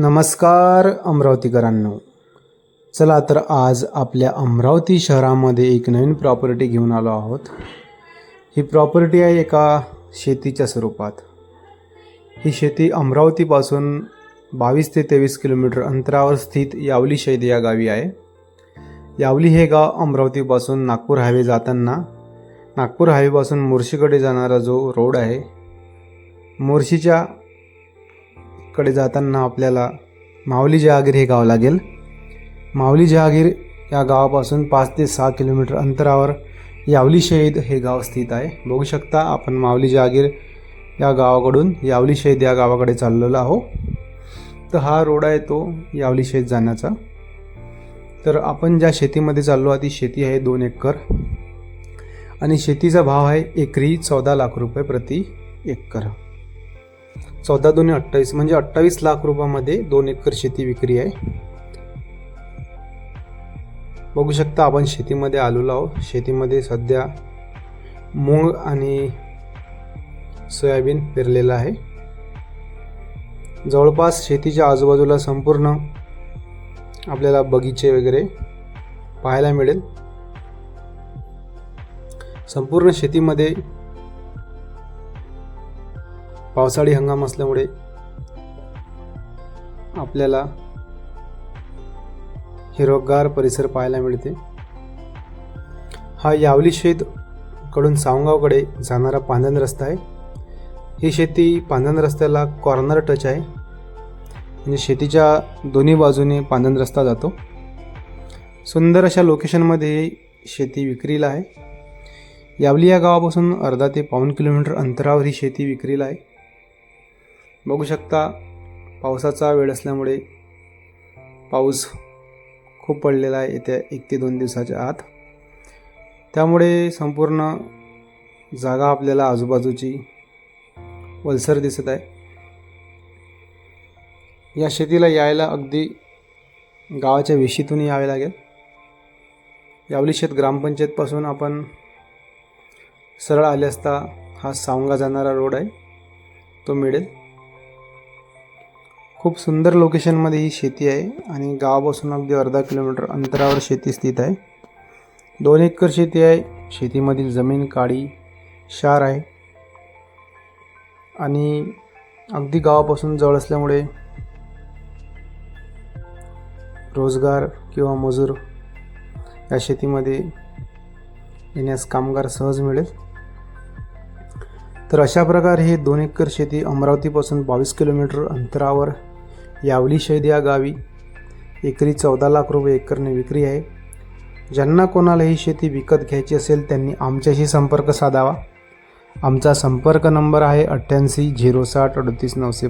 नमस्कार अमरावतीकरांनो. चला तर आज आपल्या अमरावती शहरामध्ये एक नवीन प्रॉपर्टी घेऊन आलो आहोत. ही प्रॉपर्टी आहे एका शेतीच्या स्वरूपात. ही शेती अमरावतीपासून बावीस ते तेवीस किलोमीटर अंतरावर स्थित यावली शैद या गावी आहे. यावली हे गाव अमरावतीपासून नागपूर हायवे जाताना नागपूर हायवेपासून मोर्शीकडे जाणारा जो रोड आहे मोर्शीच्या कडे जाताना आपल्याला माऊली जहागीर हे गाव लागेल. माऊली जहागीर या गावापासून पाच ते सहा किलोमीटर अंतरावर यावली शहीद हे गाव स्थित आहे. बघू शकता आपण माऊली जहागीर या गावाकडून यावली शहीद या गावाकडे चाललेलो आहो तर हा रोड आहे तो यावली शहीद जाण्याचा. तर आपण ज्या शेतीमध्ये चाललो आहे ती शेती आहे दोन एकर. आणि शेतीचा भाव आहे एकरी चौदा लाख रुपये प्रति एकर. चौदा दोन्ही अठ्ठावीस म्हणजे अठ्ठावीस लाख रुपयामध्ये दोन एकर शेती विक्री आहे. बघू शकता आपण शेतीमध्ये आलेलो आहोत. शेतीमध्ये सध्या मूग आणि सोयाबीन पेरलेलं आहे. जवळपास शेतीच्या आजूबाजूला संपूर्ण आपल्याला बगीचे वगैरे पाहायला मिळेल. संपूर्ण शेतीमध्ये पावसाळी हंगाम असल्यामुळे आपल्याला हिरवगार परिसर पाहायला मिळते. हा यावली शेत कडून सावंगावकडे जाणारा पांधन रस्ता आहे. ही शेती पांधन रस्त्याला कॉर्नर टच आहे. म्हणजे शेतीच्या दोन्ही बाजूने पांधन रस्ता जातो. सुंदर अशा लोकेशनमध्ये ही शेती विक्रीला आहे. यावली या गावापासून अर्धा ते पाऊण किलोमीटर अंतरावर ही शेती विक्रीला आहे. बघू शकता पावसाचा वेळ असल्यामुळे पाऊस खूप पडलेला आहे येत्या एक ते दोन दिवसाच्या आत. त्यामुळे संपूर्ण जागा आपल्याला आजूबाजूची वलसर दिसत आहे. या शेतीला यायला अगदी गावाच्या वेशीतून यावे लागेल. यावली शेत ग्रामपंचायतपासून आपण सरळ आले असता हा सावंगा जाणारा रोड आहे तो मिळेल. खूप सुंदर लोकेशनमध्ये ही शेती आहे आणि गावापासून अगदी अर्धा किलोमीटर अंतरावर शेती स्थित आहे. दोन एकर शेती आहे. शेतीमधील जमीन काळी क्षार आहे. आणि अगदी गावापासून जवळ असल्यामुळे रोजगार किंवा मजूर या शेतीमध्ये येण्यास कामगार सहज मिळेल. तर अशा प्रकारे हे दोन एकर शेती अमरावतीपासून बावीस किलोमीटर अंतरावर यावली शैद या गावी. एकरी चौदा लाख रुपये एकरने विक्री आहे. ज्यांना कोणाला ही शेती विकत घ्यायची असेल त्यांनी आमच्याशी संपर्क साधावा. आमचा संपर्क नंबर आहे अठ्ठ्याऐंशी झिरो साठ अडतीस नऊशे